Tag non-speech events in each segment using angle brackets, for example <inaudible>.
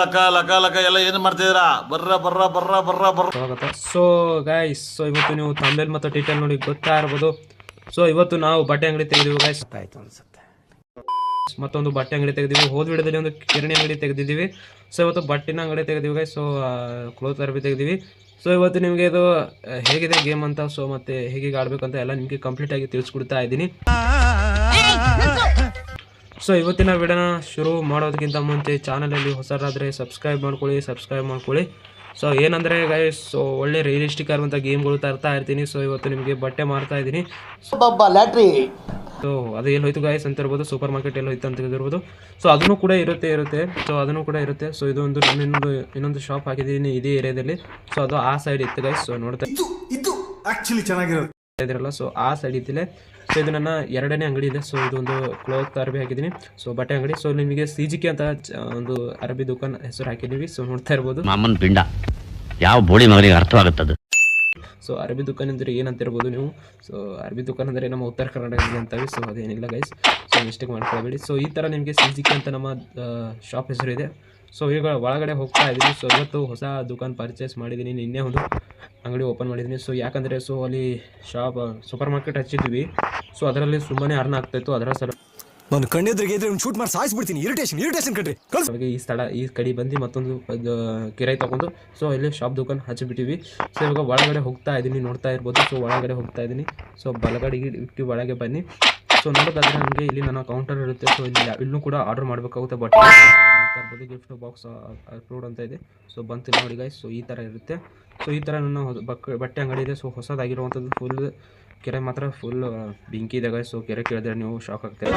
ಲಕ ಲಕ ಲಕ ಎಲ್ಲ ಏನ್ ಮಾಡ್ತಿದ್ದೀರಾ? ಬರ್ರ ಬರ್ರ ಬರ್ರ ಬರ್ರ ಬರ್ರ. ಸ್ವಾಗತ. ಸೊ ಗೈಸ್ ಸೊ ಇವತ್ತು ನೀವು ತಂಬೆಲ್ ಮತ್ತು ಟೀಟಲ್ ನೋಡಿ ಗೊತ್ತಾ ಇರ್ಬೋದು? ಸೊ ಇವತ್ತು ನಾವು ಬಟ್ಟೆ ಅಂಗಡಿ ತೆಗೆದಿವಿ ಗಾಯ್ಸ್ ಆಯ್ತು ಅನ್ಸುತ್ತೆ. ಮತ್ತೊಂದು ಬಟ್ಟೆ ಅಂಗಡಿ ತೆಗೆದಿವಿ ಹೋದ ವಿಡಿಯೋದಲ್ಲಿ ಒಂದು ಕಿರಣಿ ಅಂಗಡಿ ತೆಗೆದಿದ್ದೀವಿ. ಸೊ ಇವತ್ತು ಬಟ್ಟಿನ ಅಂಗಡಿ ತೆಗೆದಿವಿ ಗಾಯ್ಸ್ ಸೊ ಕ್ಲೋತ್ ಅರ್ಬಿ ತೆಗೆದಿವಿ ಸೊ ಇವತ್ತು ನಿಮಗೆ ಇದು ಹೇಗಿದೆ ಗೇಮ್ ಅಂತ? ಸೊ ಮತ್ತೆ ಹೇಗೆ ಆಡ್ಬೇಕಂತ ಅಂತ ಎಲ್ಲ ನಿಮಗೆ ಕಂಪ್ಲೀಟ್ ಆಗಿ ತಿಳಿಸ್ಕೊಡ್ತಾ ಇದ್ದೀನಿ. ಸೊ ಇವತ್ತಿನ ವಿಡಿಯೋನ ಶುರು ಮಾಡೋದಕ್ಕಿಂತ ಮುಂಚೆ ಚಾನಲಲ್ಲಿ ಹೊಸರಾದರೆ ಸಬ್ಸ್ಕ್ರೈಬ್ ಮಾಡ್ಕೊಳ್ಳಿ ಸಬ್ಸ್ಕ್ರೈಬ್ ಮಾಡ್ಕೊಳ್ಳಿ. ಸೊ ಏನಂದರೆ ಗೈಸ್ ಸೊ ಒಳ್ಳೆ ರಿಯಲಿಸ್ಟಿಕ್ ಆಗುವಂಥ ಗೇಮ್ಗಳು ತರ್ತಾ ಇರ್ತೀನಿ. ಸೊ ಇವತ್ತು ನಿಮಗೆ ಬಟ್ಟೆ ಮಾರ್ತಾ ಇದ್ದೀನಿ. ಸೊ ಅದು ಎಲ್ಲಿ ಹೋಯ್ತು ಗಾಯಸ್ ಅಂತ ಇರ್ಬೋದು ಸೂಪರ್ ಮಾರ್ಕೆಟ್ ಎಲ್ಲಿ ಹೋಯ್ತು ಅಂತ ಇರ್ಬೋದು ಸೊ ಅದನ್ನು ಕೂಡ ಇರುತ್ತೆ ಇರುತ್ತೆ. ಸೊ ಅದನ್ನು ಕೂಡ ಇರುತ್ತೆ. ಸೊ ಇದೊಂದು ಒಂದು ಇನ್ನೊಂದು ಇನ್ನೊಂದು ಶಾಪ್ ಹಾಕಿದ್ದೀನಿ ಇದೇ ಏರಿಯಾದಲ್ಲಿ. ಸೊ ಅದು ಆ ಸೈಡ್ ಇತ್ತು ಗೈಸ್ ಸೊ ನೋಡ್ತಾ ಇದು ಆಕ್ಚುಲಿ ಚೆನ್ನಾಗಿರೋದು ಇದ್ರಲ್ಲ. ಸೊ ಆ ಸೈಡ್ ಇದ್ದಿಲ್ಲ. ಸೊ ಇದು ನನ್ನ ಎರಡನೇ ಅಂಗಡಿ ಇದೆ. ಸೊ ಇದೊಂದು ಕ್ಲೋತ್ ಅರಬಿ ಹಾಕಿದ್ದೀನಿ. ಸೊ ಬಟ್ಟೆ ಅಂಗಡಿ. ಸೊ ನಿಮಗೆ ಸಿ ಜಿ ಕೆ ಅಂತ ಒಂದು ಅರಬಿ ದುಕಾನ್ ಹೆಸರು ಹಾಕಿದ್ದೀವಿ. ಸೊ ನೋಡ್ತಾ ಇರ್ಬೋದು. ಮಾಮನ್ ಪಿಂಡ. ಯಾವ ಬೋಳಿ ಮಗನಿಗೆ ಅರ್ಥವಾಗುತ್ತದೆ? ಸೊ ಅರಬಿ ದುಕಾನ್ ಅಂದರೆ ಏನಂತ ಇರ್ಬೋದು ನೀವು? ಸೊ ಅರಬಿ ದುಕಾನ್ ಅಂದರೆ ನಮ್ಮ ಉತ್ತರ ಕರ್ನಾಟಕದಲ್ಲಿ ಅಂತವೆ. ಸೊ ಅದೇನಿಲ್ಲ ಗೈಸ್ ಸೊ ಮಿಸ್ಟೇಕ್ ಮಾಡ್ಕೊಳ್ಬೇಡಿ. ಸೊ ಈ ಥರ ನಿಮಗೆ ಸಿ ಜಿ ಕೆ ಅಂತ ನಮ್ಮ ಶಾಪ್ ಹೆಸರು ಇದೆ. ಸೊ ಈಗ ಒಳಗಡೆ ಹೋಗ್ತಾ ಇದ್ದೀನಿ ಸೊ ಇವತ್ತು ಹೊಸ ದುಕಾನ್ ಪರ್ಚೇಸ್ ಮಾಡಿದ್ದೀನಿ ನಿನ್ನೆ ಒಂದು ಅಂಗಡಿ ಓಪನ್ ಮಾಡಿದ್ದೀನಿ ಸೊ ಯಾಕಂದರೆ ಸೊ ಅಲ್ಲಿ ಶಾಪ್ ಸೂಪರ್ ಮಾರ್ಕೆಟ್ ಹಚ್ಚಿದ್ವಿ. ಸೊ ಅದರಲ್ಲಿ ಸುಮ್ಮನೆ ಅರ್ನ ಆಗ್ತಾಯಿತ್ತು ಅದರ ಸಲ ನಾನು ಕಣ್ಣೆದ್ರಿಗೆ ಇದ್ರೆ ಶೂಟ್ ಮಾಡಿ ಸಾಯಿಸ್ಬಿಡ್ತೀನಿ. ಇರಿಟೇಷನ್ ಇರಿಟೇಷನ್ ಕಣ್ರಿ. ಹಾಗೆ ಈ ಸ್ಥಳ ಈ ಕಡೆ ಬಂದು ಮತ್ತೊಂದು ಕಿರೈ ಕಿರಾಯಿ ತಗೊಂಡು ಸೊ ಇಲ್ಲಿ ಶಾಪ್ ದುಕಾನ್ ಹಚ್ಚಿಬಿಟ್ಟಿವಿ ಸೊ ಇವಾಗ ಒಳಗಡೆ ಹೋಗ್ತಾ ಇದ್ದೀನಿ ನೋಡ್ತಾ ಇರ್ಬೋದು. ಸೊ ಒಳಗಡೆ ಹೋಗ್ತಾ ಇದ್ದೀನಿ ಸೊ ಬಲಗಡೆ ಇಟ್ಟು ಒಳಗೆ ಬನ್ನಿ. ಸೊ ನೋಡೋದಾದ್ರೆ ನಮಗೆ ಇಲ್ಲಿ ನನ್ನ ಕೌಂಟರ್ ಇರುತ್ತೆ. ಸೊ ಇಲ್ಲಿ ಇಲ್ಲೂ ಕೂಡ ಆರ್ಡರ್ ಮಾಡಬೇಕಾಗುತ್ತೆ ಬಟ್ ನೋಡ್ತಾ ಇರ್ಬೋದು ಗಿಫ್ಟ್ ಬಾಕ್ಸ್ ಅಪ್ಲೋಡ್ ಅಂತ ಇದೆ. ಸೊ ಬಂತು ನೋಡಿ ಗಾಯ್ಸ್ ಸೊ ಈ ಥರ ಇರುತ್ತೆ. ಸೊ ಈ ಥರ ನನ್ನ ಬಕ್- ಬಟ್ಟೆ ಅಂಗಡಿ ಇದೆ. ಸೊ ಹೊಸದಾಗಿರುವಂಥದ್ದು ಫುಲ್ ಕೆರೆ ಮಾತ್ರ ಫುಲ್ ಬೆಂಕಿ ಇದೆ ಗಾಯ್ಸ್ ಸೊ ಕೆರೆ ಕೇಳಿದ್ರೆ ನೀವು ಶಾಕ್ ಆಗ್ತೀರಾ?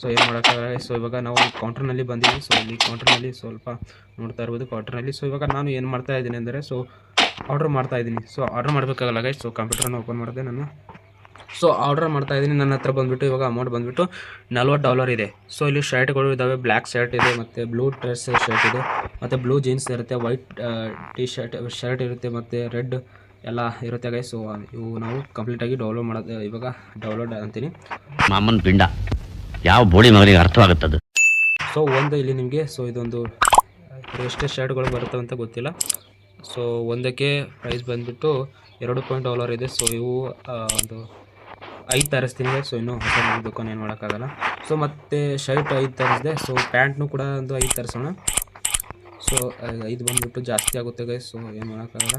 ಸೊ ಏನು ಮಾಡೋಕ್ಕಾಗಲ್ಲ ಸೊ ಇವಾಗ ನಾವು ಕೌಂಟರ್ನಲ್ಲಿ ಬಂದೀವಿ. ಸೊ ಇಲ್ಲಿ ಕೌಂಟರ್ನಲ್ಲಿ ಸ್ವಲ್ಪ ನೋಡ್ತಾ ಇರ್ಬೋದು ಕೌಂಟರ್ನಲ್ಲಿ ಸೊ ಇವಾಗ ನಾನು ಏನು ಮಾಡ್ತಾ ಇದ್ದೀನಿ ಅಂದರೆ ಸೊ ಆರ್ಡ್ರ್ ಮಾಡ್ತಾ ಇದ್ದೀನಿ. ಸೊ ಆರ್ಡ್ರ್ ಮಾಡಬೇಕಾಗಲ್ಲ ಗೈಸ್ ಸೊ ಕಂಪ್ಯೂಟರ್ನ ಓಪನ್ ಮಾಡಿದೆ ನಾನು. ಸೊ ಆರ್ಡರ್ ಮಾಡ್ತಾ ಇದ್ದೀನಿ. ನನ್ನ ಹತ್ರ ಬಂದ್ಬಿಟ್ಟು ಇವಾಗ ಅಮೌಂಟ್ ಬಂದ್ಬಿಟ್ಟು ನಲ್ವತ್ತು ಡಾಲರ್ ಇದೆ. ಸೊ ಇಲ್ಲಿ ಶರ್ಟ್ಗಳು ಇದ್ದಾವೆ ಬ್ಲ್ಯಾಕ್ ಶರ್ಟ್ ಇದೆ ಮತ್ತೆ ಬ್ಲೂ ಡ್ರೆಸ್ ಶರ್ಟ್ ಇದೆ. ಮತ್ತು ಬ್ಲೂ ಜೀನ್ಸ್ ಇರುತ್ತೆ ವೈಟ್ ಟೀ ಶರ್ಟ್ ಶರ್ಟ್ ಇರುತ್ತೆ ಮತ್ತು ರೆಡ್ ಎಲ್ಲ ಇರುತ್ತೆ ಗೈಸ್ ಸೊ ಇವು ನಾವು ಕಂಪ್ಲೀಟಾಗಿ ಡೌನ್ಲೋಡ್ ಮಾಡೋದು ಇವಾಗ ಡೌನ್ಲೋಡ್ ಅಂತೀನಿ. ಮಾಮನ್ ಪಿಂಡ ಯಾವ ಬೋಡಿ ಮಗನಿಗೆ ಅರ್ಥವಾಗುತ್ತದೆ ಸೊ ಒಂದು ಇಲ್ಲಿ ನಿಮಗೆ ಸೊ ಇದೊಂದು ಎಷ್ಟೇ ಶರ್ಟ್ಗಳು ಬರುತ್ತೆ ಅಂತ ಗೊತ್ತಿಲ್ಲ. ಸೊ ಒಂದಕ್ಕೆ ಪ್ರೈಸ್ ಬಂದುಬಿಟ್ಟು ಎರಡು ಪಾಯಿಂಟ್ ಡಾಲರ್ ಇದೆ. ಸೊ ಇವು ಒಂದು ಐದು ತರಿಸ್ತೀನಿ ಸೊ ಇನ್ನೂ ಹೊಸ ದುಕಾನ್ ಏನು ಮಾಡೋಕ್ಕಾಗಲ್ಲ. ಸೊ ಮತ್ತು ಶರ್ಟ್ ಐದು ತರಿಸಿದೆ. ಸೊ ಪ್ಯಾಂಟ್ನು ಕೂಡ ಒಂದು ಐದು ತರಿಸೋಣ. ಸೊ ಐದು ಬಂದುಬಿಟ್ಟು ಜಾಸ್ತಿ ಆಗುತ್ತೆ ಗೈಸ್ ಸೊ ಏನು ಮಾಡೋಕ್ಕಾಗಲ್ಲ.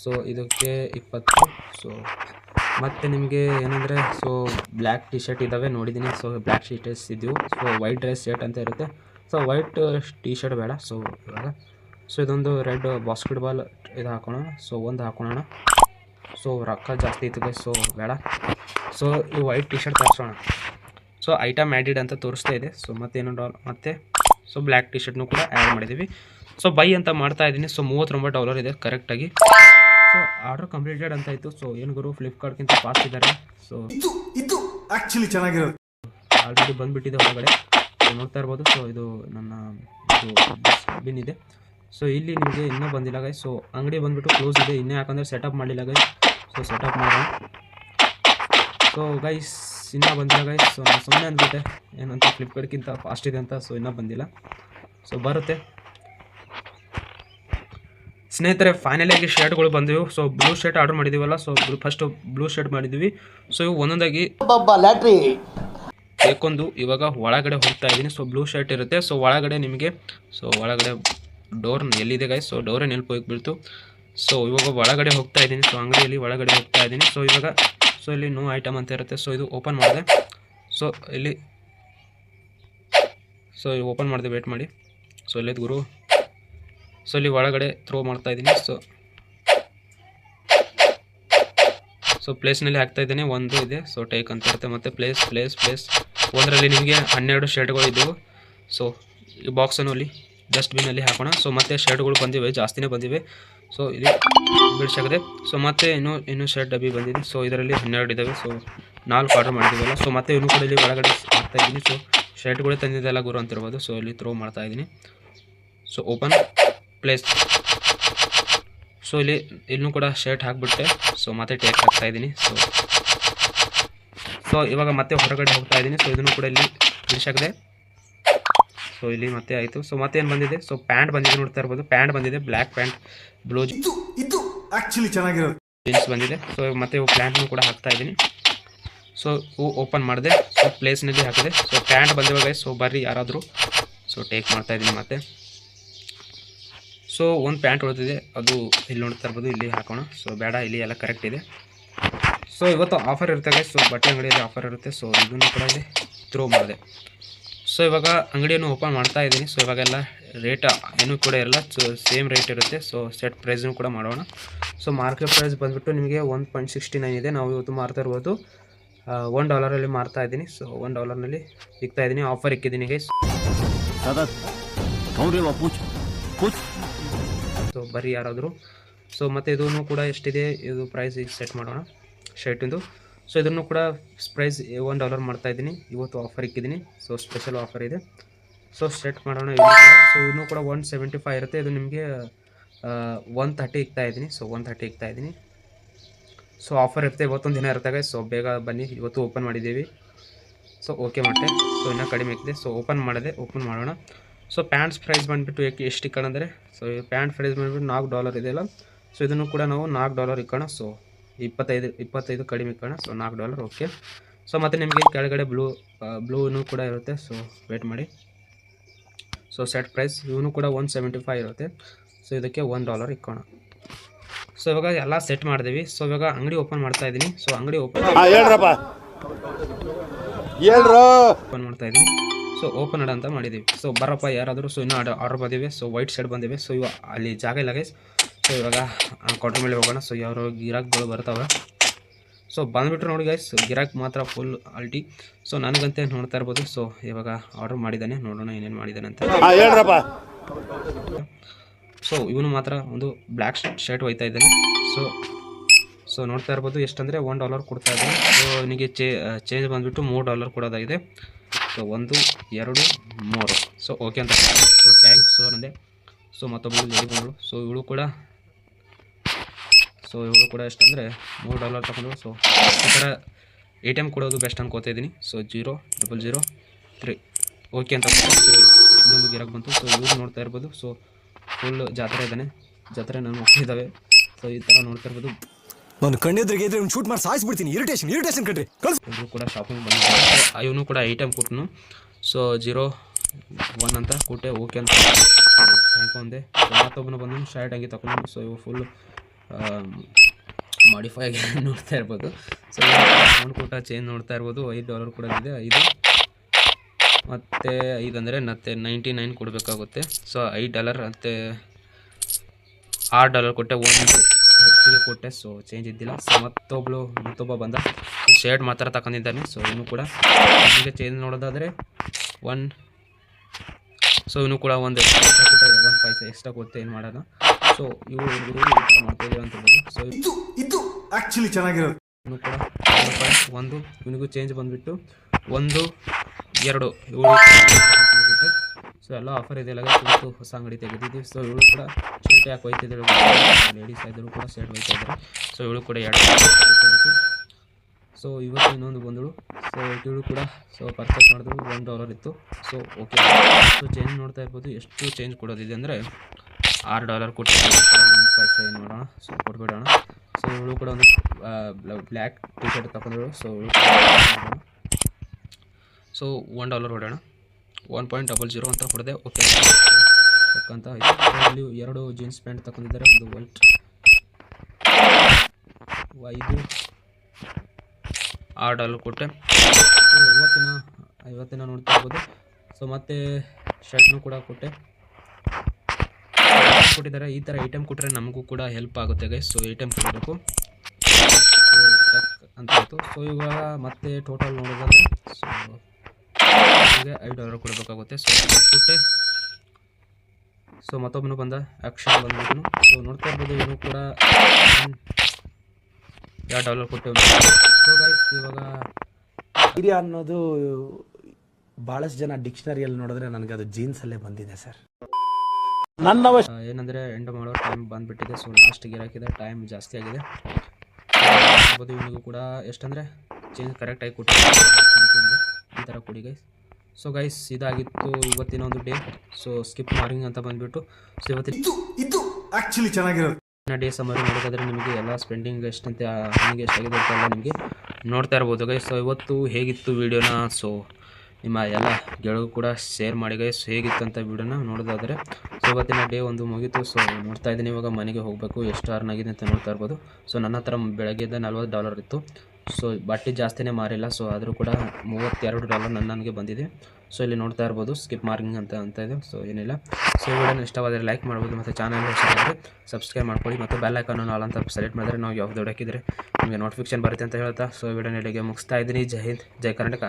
ಸೊ ಇದಕ್ಕೆ ಇಪ್ಪತ್ತು. ಸೊ ಮತ್ತು ನಿಮಗೆ ಏನಂದರೆ ಸೊ ಬ್ಲ್ಯಾಕ್ ಟಿ ಶರ್ಟ್ ಇದ್ದಾವೆ ನೋಡಿದ್ದೀನಿ ಸೊ ಬ್ಲ್ಯಾಕ್ ಟಿ ಶರ್ಟ್ಸ್ ಇದ್ದವು ಸೊ ವೈಟ್ ಡ್ರೆಸ್ ಶರ್ಟ್ ಅಂತ ಇರುತ್ತೆ. ಸೊ ವೈಟ್ ಟಿ ಶರ್ಟ್ ಬೇಡ. ಸೊ ಇವಾಗ. ಸೊ ಇದೊಂದು ರೆಡ್ ಬಾಸ್ಕೆಟ್ಬಾಲ್ ಇದು ಹಾಕೋಣ. ಸೊ ಒಂದು ಹಾಕೋಣ. ಸೊ ರೊಕ್ಕ ಜಾಸ್ತಿ ಐತಿದೆ ಸೊ ಬೇಡ. ಸೊ ಈ ವೈಟ್ ಟಿ ಶರ್ಟ್ ತರಿಸೋಣ. ಸೊ ಐಟಮ್ ಆ್ಯಡಿಡ್ ಅಂತ ತೋರಿಸ್ತಾ ಇದೆ. ಸೊ ಮತ್ತೇನು ಡಾಲ್ ಮತ್ತು ಸೊ ಬ್ಲ್ಯಾಕ್ ಟಿ ಶರ್ಟ್ನು ಕೂಡ ಆ್ಯಡ್ ಮಾಡಿದ್ದೀವಿ. ಸೊ ಬೈ ಅಂತ ಮಾಡ್ತಾ ಇದ್ದೀನಿ. ಸೊ ಮೂವತ್ತೊಂಬತ್ತು ಡಾಲರ್ ಇದೆ ಕರೆಕ್ಟಾಗಿ ಸೊ ಆರ್ಡರ್ ಕಂಪ್ಲೀಟೆಡ್ ಅಂತ ಇತ್ತು. ಸೊ ಏನು ಗುರು ಫ್ಲಿಪ್ಕಾರ್ಟ್ಗಿಂತ ಫಾಸ್ಟ್ ಇದ್ದಾರೆ. ಸೊ ಇದು ಆ್ಯಕ್ಚುಲಿ ಚೆನ್ನಾಗಿರೋದು. ಆಲ್ರೆಡಿ ಬಂದುಬಿಟ್ಟಿದೆ ಹೊರಗಡೆ. ನೋಡ್ತಾ ಇರ್ಬೋದು. ಸೊ ಇದು ನನ್ನ ಇದು ಬಿನ್ ಇದೆ. ಸೊ ಇಲ್ಲಿ ನಿಮಗೆ ಇನ್ನೂ ಬಂದಿಲ್ಲ ಗೈ ಸೊ ಅಂಗಡಿ ಬಂದುಬಿಟ್ಟು ಕ್ಲೋಸ್ ಇದೆ. ಇನ್ನೂ ಯಾಕಂದರೆ ಸೆಟಪ್ ಮಾಡಿಲ್ಲ ಗೈ ಸೊ ಸೆಟಪ್ ಮಾಡೋಣ. ಸೊ ಗೈಸ್ ಇನ್ನೂ ಬಂದಿಲ್ಲ ಗೈಸ್ ಸೊ ನಾನು ಸುಮ್ಮನೆ ಅಂದ್ಬಿಟ್ಟೆ ಏನಂತ ಫ್ಲಿಪ್ಕಾರ್ಟ್ಗಿಂತ ಫಾಸ್ಟ್ ಇದೆ ಅಂತ ಸೊ ಇನ್ನೂ ಬಂದಿಲ್ಲ. ಸೊ ಬರುತ್ತೆ. ಸ್ನೇಹಿತರೆ ಫೈನಲಾಗಿ ಶರ್ಟ್ಗಳು ಬಂದಿವೆ. ಸೊ ಬ್ಲೂ ಶರ್ಟ್ ಆರ್ಡರ್ ಮಾಡಿದ್ದೀವಲ್ಲ ಸೊ ಫಸ್ಟ್ ಬ್ಲೂ ಶರ್ಟ್ ಮಾಡಿದ್ವಿ. ಸೊ ಇವು ಒಂದೊಂದಾಗಿ ಬೇಕೊಂದು ಇವಾಗ ಒಳಗಡೆ ಹೋಗ್ತಾ ಇದ್ದೀನಿ. ಸೊ ಬ್ಲೂ ಶರ್ಟ್ ಇರುತ್ತೆ. ಸೊ ಒಳಗಡೆ ನಿಮಗೆ ಸೊ ಒಳಗಡೆ ಡೋರ್ ಎಲ್ಲಿದೆ ಗಾಯ್ ಸೊ ಡೋರೇ ನೆನಪು ಹೋಗಿ ಬೀಳ್ತು ಸೊ ಇವಾಗ ಒಳಗಡೆ ಹೋಗ್ತಾ ಇದ್ದೀನಿ. ಸೊ ಅಂಗಡಿಯಲ್ಲಿ ಒಳಗಡೆ ಹೋಗ್ತಾ ಇದ್ದೀನಿ. ಸೊ ಇವಾಗ ಸೊ ಇಲ್ಲಿ ನೋ ಐಟಮ್ ಅಂತ ಇರುತ್ತೆ. ಸೊ ಇದು ಓಪನ್ ಮಾಡಿದೆ. ಸೊ ಇಲ್ಲಿ ಸೊ ಓಪನ್ ಮಾಡಿದೆ ವೇಟ್ ಮಾಡಿ. ಸೊ ಇಲ್ಲಿದ್ದು ಗುರು. ಸೊ ಇಲ್ಲಿ ಒಳಗಡೆ ಥ್ರೋ ಮಾಡ್ತಾ ಇದ್ದೀನಿ. ಸೊ ಸೊ ಪ್ಲೇಸ್ನಲ್ಲಿ ಹಾಕ್ತಾ ಇದ್ದೀನಿ. ಒಂದು ಇದೆ. ಸೊ ಟೇಕ್ ಅಂತ ಇರುತ್ತೆ. ಮತ್ತು ಪ್ಲೇಸ್ ಪ್ಲೇಸ್ ಪ್ಲೇಸ್ ಒಂದರಲ್ಲಿ ನಿಮಗೆ ಹನ್ನೆರಡು ಶರ್ಟ್ಗಳು ಇದ್ದವು ಸೊ ಈ ಬಾಕ್ಸನ್ನು ಅಲ್ಲಿ ಡಸ್ಟ್ಬಿನಲ್ಲಿ ಹಾಕೋಣ. ಸೊ ಮತ್ತೆ ಶರ್ಟ್ಗಳು ಬಂದಿವೆ. ಜಾಸ್ತಿನೇ ಬಂದಿವೆ. ಸೊ ಇಲ್ಲಿ ಬಿಡಿಸಾಗಿದೆ ಸೊ ಮತ್ತೆ ಇನ್ನೂ ಇನ್ನೂ ಶರ್ಟ್ ಡಬ್ಬಿ ಬಂದಿದೆ. ಸೊ ಇದರಲ್ಲಿ ಹನ್ನೆರಡು ಇದ್ದಾವೆ ಸೊ ನಾಲ್ಕು ಆರ್ಡರ್ ಮಾಡಿದ್ದೀವಲ್ಲ. ಸೊ ಮತ್ತೆ ಇನ್ನೂ ಕೂಡ ಇಲ್ಲಿ ಒಳಗಡೆ ಹಾಕ್ತಾ ಇದ್ದೀನಿ. ಸೊ ಶರ್ಟ್ಗಳೇ ತಂದಿದ್ದೆಲ್ಲ ಗುರು ಅಂತಿರ್ಬೋದು ಸೊ ಇಲ್ಲಿ ಥ್ರೋ ಮಾಡ್ತಾ ಇದ್ದೀನಿ. ಸೊ ಓಪನ್ ಪ್ಲೇಸ್ ಸೊ ಇಲ್ಲಿ ಇನ್ನೂ ಕೂಡ ಶರ್ಟ್ ಹಾಕ್ಬಿಟ್ಟೆ. ಸೊ ಮತ್ತೆ ಟೇಕ್ ಹಾಕ್ತಾ ಇದ್ದೀನಿ. ಸೊ ಸೊ ಇವಾಗ ಮತ್ತೆ ಹೊರಗಡೆ ಹೋಗ್ತಾ ಇದ್ದೀನಿ. ಸೊ ಇದನ್ನು ಕೂಡ ಇಲ್ಲಿ ಬಿಡಿಸಾಕದೆ ಸೊ ಇಲ್ಲಿ ಮತ್ತೆ ಆಯಿತು. ಸೊ ಮತ್ತೆ ಏನು ಬಂದಿದೆ? ಸೊ ಪ್ಯಾಂಟ್ ಬಂದಿದೆ ನೋಡ್ತಾ ಇರ್ಬೋದು. ಪ್ಯಾಂಟ್ ಬಂದಿದೆ. ಬ್ಲ್ಯಾಕ್ ಪ್ಯಾಂಟ್ ಬ್ಲೂ ಇದು ಚೆನ್ನಾಗಿರೋದು. ಜೀನ್ಸ್ ಬಂದಿದೆ. ಸೊ ಮತ್ತೆ ಇವು ಪ್ಯಾಂಟ್ನು ಕೂಡ ಹಾಕ್ತಾ ಇದ್ದೀನಿ. ಸೊ ಹೂ ಓಪನ್ ಮಾಡಿದೆ. ಸೊ ಪ್ಲೇಸ್ನಲ್ಲಿ ಹಾಕಿದೆ. ಸೊ ಪ್ಯಾಂಟ್ ಬಂದಿವಾಗ ಸೊ ಬರ್ರಿ ಯಾರಾದರೂ. ಸೊ ಟೇಕ್ ಮಾಡ್ತಾ ಇದ್ದೀನಿ ಮತ್ತೆ. ಸೊ ಒಂದು ಪ್ಯಾಂಟ್ ಉಳಿದಿದೆ. ಅದು ಇಲ್ಲಿ ನೋಡ್ತಾ ಇರ್ಬೋದು. ಇಲ್ಲಿ ಹಾಕೋಣ. ಸೊ ಬೇಡ ಇಲ್ಲಿ ಎಲ್ಲ ಕರೆಕ್ಟ್ ಇದೆ. ಸೊ ಇವತ್ತು ಆಫರ್ ಇರ್ತವೆ ಸೊ ಬಟ್ಟೆ ಅಂಗಡಿಯಲ್ಲಿ ಆಫರ್ ಇರುತ್ತೆ. ಸೊ ಇದನ್ನು ಕೂಡ ಇಲ್ಲಿ ಥ್ರೋ ಮಾಡಿದೆ. ಸೊ ಇವಾಗ ಅಂಗಡಿಯನ್ನು ಓಪನ್ ಮಾಡ್ತಾ ಇದ್ದೀನಿ. ಸೊ ಇವಾಗೆಲ್ಲ ರೇಟ್ ಏನು ಕೂಡ ಇರಲ್ಲ ಸೊ ಸೇಮ್ ರೇಟ್ ಇರುತ್ತೆ. ಸೊ ಸೆಟ್ ಪ್ರೈಸ್ನು ಕೂಡ ಮಾಡೋಣ. ಸೊ ಮಾರ್ಕೆಟ್ ಪ್ರೈಸ್ ಬಂದುಬಿಟ್ಟು ನಿಮಗೆ ಒನ್ ಪಾಯಿಂಟ್ ಸಿಕ್ಸ್ಟಿ ನೈನ್ ಇದೆ. ನಾವು ಇವತ್ತು ಮಾರ್ತಾ ಇರ್ಬೋದು. ಒನ್ ಡಾಲರಲ್ಲಿ ಮಾರ್ತಾ ಇದ್ದೀನಿ. ಸೊ ಒನ್ ಡಾಲರ್ನಲ್ಲಿ ಸಿಗ್ತಾ ಇದ್ದೀನಿ. ಆಫರ್ ಇಕ್ಕಿದ್ದೀನಿ ಗೈಸ್ ಸೊ ಬರೀ ಯಾರಾದರೂ. ಸೊ ಮತ್ತು ಇದೂ ಕೂಡ ಎಷ್ಟಿದೆ? ಇದು ಪ್ರೈಸ್ ಸೆಟ್ ಮಾಡೋಣ. ಶರ್ಟಿಂದು ಸೊ ಇದನ್ನು ಕೂಡ ಪ್ರೈಸ್ ಒನ್ ಡಾಲರ್ ಮಾಡ್ತಾ ಇದ್ದೀನಿ. ಇವತ್ತು ಆಫರ್ ಇಕ್ಕಿದ್ದೀನಿ. ಸೊ ಸ್ಪೆಷಲ್ ಆಫರ್ ಇದೆ. ಸೊ ಸೆಟ್ ಮಾಡೋಣ ಸೊ ಇನ್ನೂ ಕೂಡ ಒನ್ ಸೆವೆಂಟಿ ಫೈವ್ ಇರುತ್ತೆ. ಇದು ನಿಮಗೆ ಒನ್ ತರ್ಟಿ ಇಕ್ತಾ ಇದ್ದೀನಿ. ಸೊ ಒನ್ ತರ್ಟಿ ಇಕ್ತಾ ಇದ್ದೀನಿ. ಸೊ ಆಫರ್ ಇರುತ್ತೆ. ಇವತ್ತೊಂದು ದಿನ ಇರ್ತಾಗ ಸೊ ಬೇಗ ಬನ್ನಿ. ಇವತ್ತು ಓಪನ್ ಮಾಡಿದ್ದೀವಿ. ಸೊ ಓಕೆ ಮತ್ತೆ ಸೊ ಇನ್ನೂ ಕಡಿಮೆ ಇಕ್ಕಿದೆ ಸೊ ಓಪನ್ ಮಾಡಿದೆ ಓಪನ್ ಮಾಡೋಣ. ಸೊ ಪ್ಯಾಂಟ್ಸ್ ಪ್ರೈಸ್ ಬಂದುಬಿಟ್ಟು ಎಷ್ಟು ಇಕ್ಕೋಣ ಅಂದರೆ ಸೊ ಪ್ಯಾಂಟ್ ಪ್ರೈಸ್ ಬಂದುಬಿಟ್ಟು ನಾಲ್ಕು ಡಾಲರ್ ಇದೆಯಲ್ಲ ಸೊ ಇದನ್ನು ಕೂಡ ನಾವು ನಾಲ್ಕು ಡಾಲರ್ ಇಕ್ಕೋಣ. ಸೊ ಇಪ್ಪತ್ತೈದು ಇಪ್ಪತ್ತೈದು ಕಡಿಮೆ ಇಕ್ಕೋಣ. ಸೊ ನಾಲ್ಕು ಡಾಲರ್ ಓಕೆ ಸೊ ಮತ್ತು ನಿಮಗೆ ಕೆಳಗಡೆ ಬ್ಲೂ ಬ್ಲೂನು ಕೂಡ ಇರುತ್ತೆ. ಸೊ ವೇಟ್ ಮಾಡಿ. ಸೊ ಸೆಟ್ ಪ್ರೈಸ್ ಇವನು ಕೂಡ ಒನ್ ಸೆವೆಂಟಿ ಫೈವ್ ಇರುತ್ತೆ. ಸೊ ಇದಕ್ಕೆ ಒನ್ ಡಾಲರ್ ಇಕ್ಕೋಣ. ಸೊ ಇವಾಗ ಎಲ್ಲ ಸೆಟ್ ಮಾಡಿದೀವಿ. ಸೊ ಇವಾಗ ಅಂಗಡಿ ಓಪನ್ ಮಾಡ್ತಾ ಇದ್ದೀನಿ. ಸೊ ಅಂಗಡಿ ಓಪನ್ ಓಪನ್ ಮಾಡ್ತಾ ಇದ್ದೀನಿ. ಸೊ ಓಪನ್ ಅಡ ಅಂತ ಮಾಡಿದ್ದೀವಿ ಸೊ ಬರಪ್ಪ ಯಾರಾದರೂ ಸೊ ಇನ್ನೂ ಆರ್ಡರ್ ಬಂದಿವೆ. ಸೊ ವೈಟ್ ಶರ್ಟ್ ಬಂದಿವೆ. ಸೊ ಇವಾಗ ಅಲ್ಲಿ ಜಾಗ ಇಲ್ಲ ಗೈಸ್ ಸೊ ಇವಾಗ ಕೌಂಟರ್ ಮೇಲೆ ಹೋಗೋಣ. ಸೊ ಯಾವ ಗಿರಾಕ್ಗಳು ಬರ್ತಾವೆ? ಸೊ ಬಂದುಬಿಟ್ರು ನೋಡಿ ಗೈಸ್ ಗಿರಾಕ್ ಮಾತ್ರ ಫುಲ್ ಅಲ್ಟಿ ಸೊ ನನಗಂತೆ ನೋಡ್ತಾ ಇರ್ಬೋದು. ಸೊ ಇವಾಗ ಆರ್ಡರ್ ಮಾಡಿದ್ದಾನೆ. ನೋಡೋಣ ಏನೇನು ಮಾಡಿದ್ದಾನೆ ಅಂತ. ಸೊ ಇವನು ಮಾತ್ರ ಒಂದು ಬ್ಲ್ಯಾಕ್ ಶರ್ಟ್ ಒಯ್ತಾ ಇದ್ದಾನೆ. ಸೊ ಸೊ ನೋಡ್ತಾ ಇರ್ಬೋದು. ಎಷ್ಟಂದರೆ ಒನ್ ಡಾಲರ್ ಕೊಡ್ತಾ ಇದ್ದಾನೆ. ಸೊ ನಿಮಗೆ ಚೇ ಚೇಂಜ್ ಬಂದುಬಿಟ್ಟು ಮೂರು ಡಾಲರ್ ಕೊಡೋದಾಗಿದೆ. ಸೊ ಒಂದು ಎರಡು ಮೂರು. ಸೊ ಓಕೆ ಅಂತ ಸೊ ಥ್ಯಾಂಕ್ಸ್ ಸೊ ನಂದೆ. ಸೊ ಮತ್ತೊಬ್ಬರು ಲೇಡಿ ಸೊ ಇವಳು ಕೂಡ ಸೊ ಇವರು ಕೂಡ ಎಷ್ಟಂದರೆ ಮೂರು ಡಾಲರ್ ತಗೊಂಡು ಸೊ ಈ ಥರ ಎ ಟಿ ಎಂ ಕೊಡೋದು ಬೆಸ್ಟ್ ಅನ್ಕೋತಾ ಇದ್ದೀನಿ so zero double zero three okay ಅಂತ ಸೊ ಇನ್ನೊಂದು ಗಿರಾಕ್ ಬಂತು. ಸೊ ಇವ್ರು ನೋಡ್ತಾ ಇರ್ಬೋದು. ಸೊ ಫುಲ್ ಜಾತ್ರೆ ಇದ್ದಾನೆ ಜಾತ್ರೆ ನಾನು ಹೋಗ್ತಿದ್ದಾವೆ ಸೊ ಈ ಥರ ನೋಡ್ತಾ ಇರ್ಬೋದು. ನಾನು ಕಣ್ಣೆದ್ರಿಗೆ ಇದ್ರೆ ಶೂಟ್ ಮಾಡಿ ಸಾಯಿಸ್ಬಿಡ್ತೀನಿ. ಇರಿಟೇಷನ್ ಇರಿಟೇಷನ್ ಕಣ್ರಿ. ಇವರು ಕೂಡ ಶಾಪಿಂಗ್ ಬಂದಿದ್ದಾರೆ. ಸೊ ಇವನು ಕೂಡ ಐಟಮ್ ಕೊಟ್ಟನು ಸೊ ಜೀರೋ ಒನ್ ಅಂತ ಕೊಟ್ಟೆ. ಓಕೆ ಅಂತ. ಥ್ಯಾಂಕ್ ಮತ್ತೊಬ್ಬನ ಸೊ ಮತ್ತೊಬ್ಬನು ಬಂದು ಶರ್ಟ್ ಹಂಗೆ ತಗೊಂಡು ಸೊ ಇವು ಫುಲ್ ಮಾಡಿಫೈ ಆಗಿ <laughs> ನೋಡ್ತಾ ಇರ್ಬೋದು. ಸೊ ಅಮೌಂಟ್ ಕೂಡ ಚೇಂಜ್ ನೋಡ್ತಾ ಇರ್ಬೋದು. ಐದು ಡಾಲರ್ ಕೂಡ ಇದೆ. ಐದು. ಮತ್ತು ಐದು ಅಂದರೆ ಮತ್ತೆ ನೈಂಟಿ ನೈನ್ ಕೊಡಬೇಕಾಗುತ್ತೆ. ಸೊ ಐದು ಡಾಲರ್ ಮತ್ತು ಆರು ಡಾಲರ್ ಕೊಟ್ಟೆ ಒಂದು ಹೆಚ್ಚಿಗೆ ಕೊಟ್ಟೆ. ಸೊ ಚೇಂಜ್ ಇದ್ದಿಲ್ಲ. ಸೊ ಮತ್ತೊಬ್ಬಳು ಮತ್ತೊಬ್ಬ ಬಂದ. ಶರ್ಟ್ ಮಾತ್ರ ತಗೊಂಡಿದ್ದಾನೆ ಸೊ ಇವನು ಕೂಡ ಈಗ ಚೇಂಜ್ ನೋಡೋದಾದರೆ ಒನ್ ಸೊ ಇವನು ಕೂಡ ಒಂದು ಎಕ್ಸ್ಟ್ರಾ ಕೊಟ್ಟೆ. ಒಂದು ಪೈಸೆ ಎಕ್ಸ್ಟ್ರಾ ಕೊಟ್ಟೆ. ಏನು ಮಾಡೋಣ? ಸೊ ಇವು ಹುಡುಗರು ಮಾಡ್ತಾಯಿದ್ದೀವಿ ಅಂತ ಸೊ ಇದು ಇದು ಆಕ್ಚುಲಿ ಚೆನ್ನಾಗಿರೋದು. ಕೂಡ ಒಂದು ಇವನಿಗೂ ಚೇಂಜ್ ಬಂದುಬಿಟ್ಟು ಒಂದು ಎರಡು. ಏಳು ಸೊ ಎಲ್ಲ ಆಫರ್ ಇದೆಯಲ್ಲ ಇವತ್ತು ಹೊಸ ಅಂಗಡಿ ತೆಗೆದಿದ್ದೀವಿ. ಸೊ ಇವಳು ಕೂಡ ಶರ್ಟ್ ಯಾಕೆ ಒಯ್ತಿದ್ರು ಲೇಡೀಸ್ ಇದ್ದರು ಕೂಡ ಶರ್ಟ್ ಹೋಯ್ತಾ ಇದ್ದಾರೆ ಸೊ ಇವಳು ಕೂಡ ಎರಡು. ಸೊ ಇವತ್ತು ಇನ್ನೊಂದು ಬಂದಳು. ಸೊ ಇವಳು ಕೂಡ ಸೊ ಪರ್ಚೇಸ್ ಮಾಡಿದ್ರು. ಒನ್ ಡಾಲರ್ ಇತ್ತು. ಸೊ ಓಕೆ ಸೊ ಚೇಂಜ್ ನೋಡ್ತಾ ಇರ್ಬೋದು. ಎಷ್ಟು ಚೇಂಜ್ ಕೊಡೋದಿದೆ ಅಂದರೆ ಆರು ಡಾಲರ್ ಕೊಟ್ಟು ಪೈಸೆ ಏನು ಮಾಡೋಣ, ಸೊ ಕೊಟ್ಬಿಡೋಣ. ಸೊ ಇವಳು ಕೂಡ ಒಂದು ಬ್ಲ್ಯಾಕ್ ಟಿ ಶರ್ಟ್ ತಗೊಂಡ್ರು ಸೊ ಸೊ ಒನ್ ಡಾಲರ್ ಹೊಡೋಣ. ಒನ್ ಪಾಯಿಂಟ್ ಡಬಲ್ ಜೀರೋ ಅಂತ ಹೊಡೆದೆ ಓಕೆ ಅಂತ ಇಲ್ಲಿ ಎರಡು ಜೀನ್ಸ್ ಪ್ಯಾಂಟ್ ತಗೊಂಡಿದ್ದಾರೆ, ಒಂದು ವೈಟ್ ಐದು ಆರು ಡಾಲರ್ ಕೊಟ್ಟೆ. ಸೊ ಇವತ್ತಿನ ಇವತ್ತಿನ ನೋಡ್ತಾ ಇರ್ಬೋದು. ಸೊ ಮತ್ತೆ ಶರ್ಟ್ನು ಕೂಡ ಕೊಟ್ಟೆ. ಕೊಟ್ಟಿದ್ದಾರೆ, ಈ ಥರ ಐಟಮ್ ಕೊಟ್ಟರೆ ನಮಗೂ ಕೂಡ ಹೆಲ್ಪ್ ಆಗುತ್ತೆ ಗೈ ಸೊ ಐಟಮ್ ಕೊಡಬೇಕು. ಸೊ ಅಂತ ಆಯಿತು. ಸೊ ಇವಾಗ ಮತ್ತೆ ಟೋಟಲ್ ನೋಡೋದಾದ್ರೆ ಸೊ ನಮಗೆ ಐದು ಡಾಲರ್ ಕೊಡಬೇಕಾಗುತ್ತೆ. ಸೊ ಕೊಟ್ಟೆ. ಸೊ ಮತ್ತೊಬ್ಬನು ಬಂದ ಆಕ್ಷನ್ ಬಂದ್ಬಿಟ್ಟು ಸೊ ನೋಡ್ತಾ ಇರ್ಬೋದು ಇವನು ಕೂಡ ಯಾವ ಡಾಲರ್ ಕೊಟ್ಟು ಸೊ ಗೈಸ್ ಇವಾಗ ಹಿರಿಯ ಅನ್ನೋದು ಭಾಳಷ್ಟು ಜನ ಡಿಕ್ಷನರಿಯಲ್ಲಿ ನೋಡಿದ್ರೆ ನನಗೆ ಅದು ಜೀನ್ಸಲ್ಲೇ ಬಂದಿದೆ ಸರ್ ಆ, ಏನಂದರೆ ಎಂಡ್ ಮಾಡೋ ಟೈಮ್ ಬಂದ್ಬಿಟ್ಟಿದೆ. ಸೊ ಲಾಸ್ಟ್ ಗಿರಾಕಿದೆ ಟೈಮ್ ಜಾಸ್ತಿ ಆಗಿದೆ. ಇವನಿಗೂ ಕೂಡ ಎಷ್ಟಂದರೆ ಚೇಂಜ್ ಕರೆಕ್ಟಾಗಿ ಕೊಟ್ಟಿದ್ದೆ ಈ ಥರ ಕೊಡಿ ಗೈಸ್ ಸೊ ಗೈಸ್ ಇದಾಗಿತ್ತು ಇವತ್ತಿನ ಒಂದು ಡೇ ಸೊ ಸ್ಕಿಪ್ ಮಾರ್ನಿಂಗ್ ಅಂತ ಬಂದ್ಬಿಟ್ಟು ಸೊ ಇವತ್ತಿನ ಇದು ಆ್ಯಕ್ಚುಲಿ ಚೆನ್ನಾಗಿರೋದು ಡೇ ಸಮರ್ ನೋಡೋದಾದ್ರೆ ನಿಮಗೆ ಎಲ್ಲ ಸ್ಪೆಂಡಿಂಗ್ ಎಷ್ಟಂತೆ ಹಂಗೆ ಎಷ್ಟಾಗಿದೆ ಅಂತೆಲ್ಲ ನಿಮಗೆ ನೋಡ್ತಾ ಇರ್ಬೋದು ಗೈಸ್ ಸೊ ಇವತ್ತು ಹೇಗಿತ್ತು ವೀಡಿಯೋನ ಸೊ ನಿಮ್ಮ ಎಲ್ಲ ಗೆಳಗು ಕೂಡ ಶೇರ್ ಮಾಡಿ ಗೈಸ್ ಹೇಗಿತ್ತು ಅಂತ ವಿಡಿಯೋನ ನೋಡೋದಾದರೆ ಸೊ ಇವತ್ತಿನ ಡೇ ಒಂದು ಮುಗೀತು. ಸೊ ನೋಡ್ತಾ ಇದ್ದೀನಿ. ಇವಾಗ ಮನೆಗೆ ಹೋಗಬೇಕು. ಎಷ್ಟು ಅರ್ನ್ ಆಗಿದೆ ಅಂತ ನೋಡ್ತಾ ಇರ್ಬೋದು. ಸೊ ನನ್ನ ಹತ್ರ ಬೆಳಗ್ಗೆಯಿಂದ ನಲ್ವತ್ತು ಡಾಲರ್ ಇತ್ತು. ಸೊ ಬಟ್ಟೆ ಜಾಸ್ತಿನೇ ಮಾರಿಲ್ಲ. ಸೊ ಆದರೂ ಕೂಡ ಮೂವತ್ತೆರಡು ಡಾಲರ್ ನನ್ನ ನನಗೆ ಬಂದಿದೆ. ಸೊ ಇಲ್ಲಿ ನೋಡ್ತಾ ಇರ್ಬೋದು. ಸ್ಕಿಪ್ ಮಾರ್ಕಿಂಗ್ ಅಂತ ಅಂತ ಇದೆ. ಸೊ ಏನಿಲ್ಲ. ಸೊ ವಿಡಿಯೋನ ಇಷ್ಟವಾದರೆ ಲೈಕ್ ಮಾಡ್ಬೋದು. ಮತ್ತು ಚಾನಲ್ ಇಷ್ಟವಾದರೆ ಸಬ್ಸ್ಕ್ರೈಬ್ ಮಾಡ್ಕೊಳ್ಳಿ. ಮತ್ತು ಬೆಲ್ ಐಕಾನ್ ಆಲ್ ಅಂತ ಸೆಲೆಕ್ಟ್ ಮಾಡಿದ್ರೆ ನಾವು ಯಾವ್ದು ಹಾಕಿದರೆ ನಿಮಗೆ ನೋಟಿಫಿಕೇಶನ್ ಬರುತ್ತೆ ಅಂತ ಹೇಳ್ತಾ. ಸೊ ವಿಡಿಯೋನ ಇಲ್ಲಿಗೆ ಮುಗಿಸ್ತಾ ಇದ್ದೀನಿ. ಜೈ ಹಿಂದ್. ಜೈ ಕರ್ನಾಟಕ.